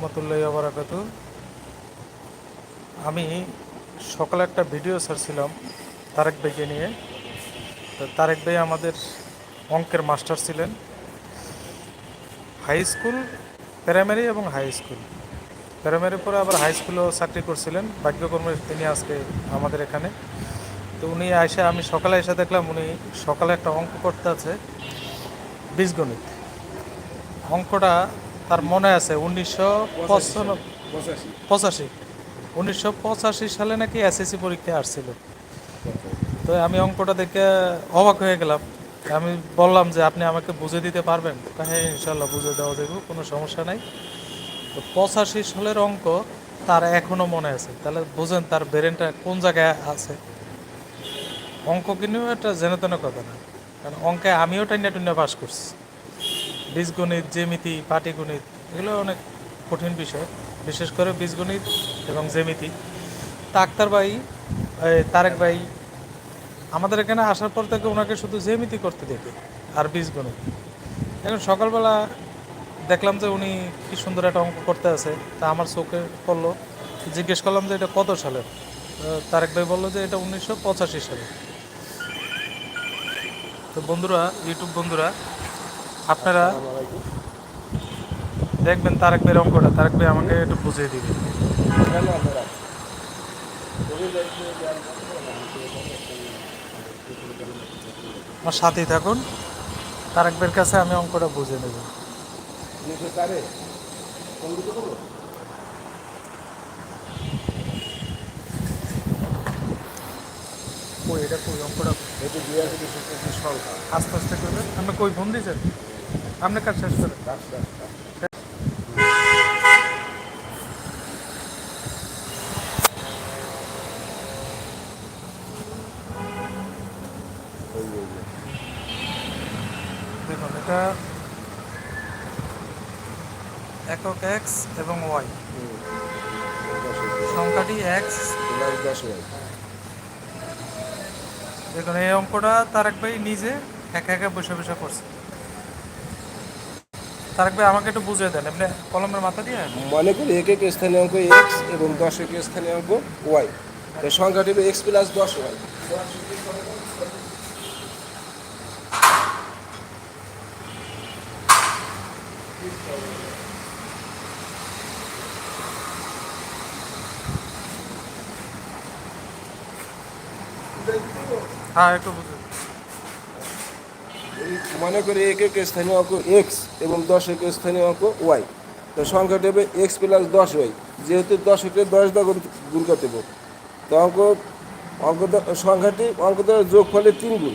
রহমতুল্লাহ বারাকাতু আমি সকালে একটা ভিডিও ছাড়ছিলাম তারেক ভাইকে নিয়ে। তো তারেক ভাই আমাদের অঙ্কের মাস্টার ছিলেন। হাই স্কুল, প্রাইমারি এবং হাই স্কুল। প্রাইমারি পরে আবার হাই স্কুলেও চাকরি করছিলেন। ভাগ্যকর্মে তিনি আজকে আমাদের এখানে। তো উনি এসে আমি সকালে এসে দেখলাম উনি সকালে একটা অঙ্ক করতে আছে বীজগণিত। অঙ্কটা তার মনে আছে, উনিশশো পঁচাশি। উনিশশো পঁচাশি সালে নাকি এসএসসি পরীক্ষায় আসছিল। তো আমি অঙ্কটা দেখে অবাক হয়ে গেলাম। আমি বললাম যে, আপনি আমাকে বুঝে দিতে পারবেন? হ্যাঁ ইনশাল্লাহ বুঝে দেওয়া যাবে কোনো সমস্যা নাই। তো পঁচাশি সালের অঙ্ক তার এখনও মনে আছে। তাহলে বুঝেন তার ব্রেনটা কোন জায়গায় আছে। অঙ্ক কিনেও একটা জেনে তেনে কথা না। কারণ অঙ্কে আমিও টাইনা টুইনা পাস করছি। বীজগণিত, জ্যামিতি, পাটিগণিত, এগুলো অনেক কঠিন বিষয়। বিশেষ করে বীজগণিত এবং জ্যামিতি। তা আক্তার ভাই তারেক ভাই, আমাদের এখানে আসার পর থেকে ওনাকে শুধু জ্যামিতি করতে দেখি আর বীজগণিত। এখন সকালবেলা দেখলাম যে উনি কি সুন্দর একটা অঙ্ক করতে আছে। তা আমার চোখে পড়ল, জিজ্ঞেস করলাম যে এটা কত সালের? তারেক ভাই বলল যে এটা উনিশশো পঁচাশি সালে। তো বন্ধুরা, ইউটিউব বন্ধুরা আপনারা দেখবেন তারেক ভাইয়ের অঙ্কটা। তারেক ভাই আমাকে একটু বুঝিয়ে দিবে। আমার সাথেই থাকুন। তারেক ভাইয়ের কাছে আমি অঙ্কটা বুঝে নেব। এটা অঙ্কটা? আস্তে আস্তে করবেন আপনি কই, ফোন দিয়েছেন? আপনি কাজ শেষ করেন দেখুন, এটা একক এক্স এবং ওয়াই সংখ্যাটি এক্স দেখুন, এই অঙ্কটা তারেক ভাই নিজে একা একা বসে বসে করছে। তারেক ভাই আমাকে একটু বুঝিয়ে দেন এমনি কলমের মাথা দিয়ে? মনে করি এক এক স্থানীয় অঙ্ক এক্স এবং দশ এক স্থানীয় অঙ্ক ওয়াই সংখ্যাটি হলো এক্স প্লাস দশ ওয়াই হ্যাঁ একটু বুঝে মনে করি এক এক স্থানীয় অঙ্ক এক্স এবং দশ এক স্থানীয় অঙ্ক ওয়াই তো সংখ্যাটি হবে এক্স প্লাস দশ ওয়াই যেহেতু দশ একে দশ দা গুণ করতে হবে। তো অঙ্ক অঙ্ক সংখ্যাটি অঙ্ক দ্বারা যোগ ফলে তিন গুণ।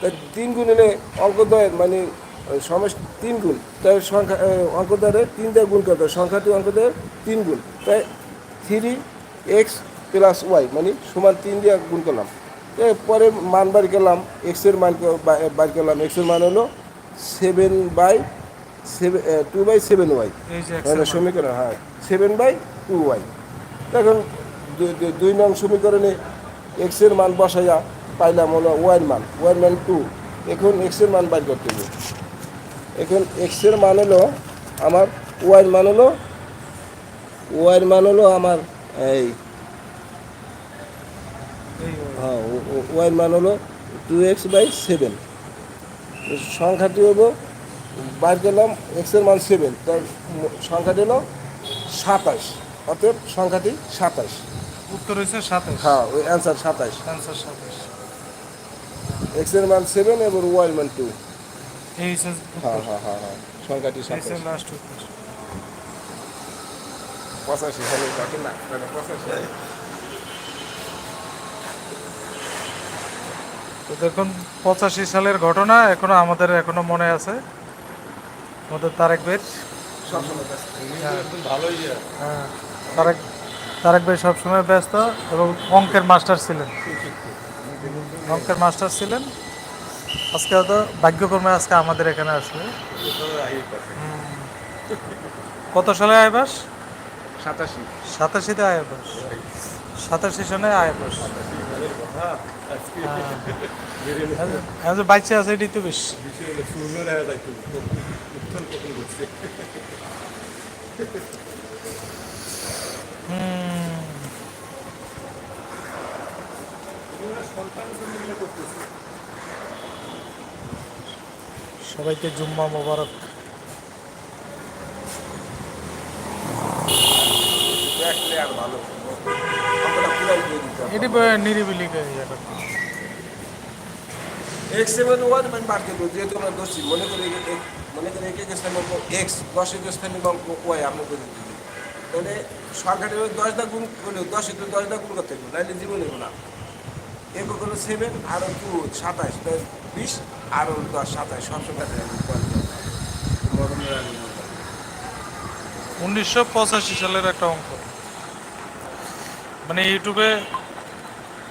তাই তিন গুণ এলে অঙ্ক দ্বয়ের মানে সমস্ত তিন গুণ। তাই সংখ্যা অঙ্ক দ্বারা তিন দিয়ে গুণ করতে সংখ্যাটি অঙ্ক দ্বারা তিন গুণ। তাই থ্রি এক্স প্লাস ওয়াই মানে সমান তিন দিয়ে গুণ করলাম। পরে মান বার করলাম এক্সের মান বার করলাম এক্সের মান হলো seven by seven two by seven y সমীকরণ হ্যাঁ সেভেন বাই টু ওয়াই এখন দুই- নং সমীকরণে এক্সের মান বসাইয়া পাইলাম হলো ওয়াইয়ের মান ওয়াইয়ের মান টু এখন এক্সের মান বার করতে হবে। এখন এক্সের মান হলো আমার ওয়াইয়ের মান হলো ওয়াইয়ের মান হলো আমার এই হ্যাঁ ওয়াইয়ের মান হলো টু এক্স বাই সেভেন সংখ্যাটি হলো বার করলাম এক্সের মান সেভেন তার সংখ্যাটি হলো সাতাশ অতএব সংখ্যাটি সাতাশ। উত্তর হয়েছে সাতাশ। হ্যাঁ ওই অ্যান্সার সাতাশ। অ্যান্সার সাতাশ। এক্সের মান সেভেন এবং ওয়াইয়ের মান টু হ্যাঁ হ্যাঁ হ্যাঁ হ্যাঁ সংখ্যাটি সাতাশ। লাস্ট উত্তর। পঁচাশি হলে বাকি না? পঁচাশি। তো দেখুন পঁচাশি সালের ঘটনা এখনও আমাদের এখনও মনে আছে। আমাদের তারেক সবসময় ব্যস্ত। হ্যাঁ, তারেক তারেক ভাই সবসময় ব্যস্ত এবং অঙ্কের মাস্টার ছিলেন। অঙ্কের মাস্টার ছিলেন। আজকে হয়তো ভাগ্যক্রমে আজকে আমাদের এখানে আসলে। হুম। কত সালে আয়বাস সাতাশি। সাতাশিতে আয়বাস সাতাশি সনে আয়বাস হ্যাঁ যে বাচ্চা আছে এটাই তো বেশ সবাইকে জুম্মা মোবারক দেখলে আর ভালো আমরা পুরাই দিয়ে দিতে হবে এটি নিরিবিলি এক্স সেভেন ওয়ান মানে বাড়তে দেবো যেহেতু আমরা দোষী মনে করি এক- মনে করি অঙ্ক এক্স দশ এক অঙ্ক ওয়াই করে তাহলে ওই দশ দা গুণ করলে দশ একটু দশ দা গুণ করতে হবে নাহলে জীবনে হলো না। হলো সেভেন আর টু সাতাশ বিশ আর দশ সাতাশ সবসময় উনিশশো পঁচাশি সালের একটা অঙ্ক। মানে ইউটিউবে